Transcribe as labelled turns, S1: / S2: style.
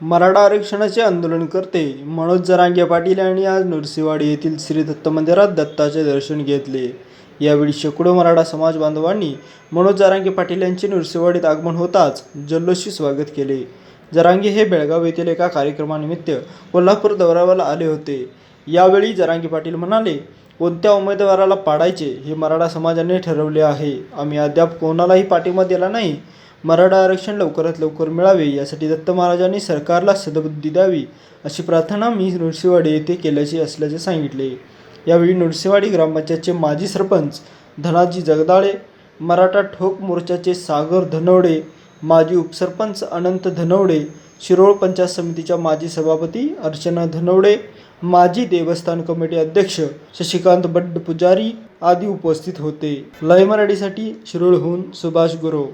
S1: मराठा आरक्षणाचे आंदोलनकर्ते मनोज जरांगे पाटील यांनी आज नरसिंहवाडी येथील श्री दत्त मंदिरात दत्ताचे दर्शन घेतले. यावेळी शेकडो मराठा समाज बांधवांनी मनोज जरांगे पाटील यांचे नरसिंहवाडीत आगमन होताच जल्लोषी स्वागत केले. जरांगे हे बेळगाव येथील एका कार्यक्रमानिमित्त कोल्हापूर दौऱ्यावर आले होते. यावेळी जरांगे पाटील म्हणाले कोणत्या उमेदवाराला पाडायचे हे मराठा समाजाने ठरवले आहे. आम्ही अद्याप कोणालाही पाठिंबा दिला नाही. मराठा आरक्षण लवकरात लवकर मिळावे यासाठी दत्त महाराजांनी सरकारला सदबुद्धी द्यावी अशी प्रार्थना मी नृसिंहवाडी येथे केल्याची असल्याचे सांगितले. यावेळी नृसिंहवाडी ग्रामपंचायतचे माजी सरपंच धनाजी जगदाळे मराठा ठोक मोर्चाचे सागर धनवडे माजी उपसरपंच अनंत धनवडे शिरोळ पंचायत समितीच्या माजी सभापती अर्चना धनवडे माजी देवस्थान कमिटी अध्यक्ष शशिकांत बड्ड पुजारी आदी उपस्थित होते. लय मराठीसाठी शिरोळहून सुभाष गुरव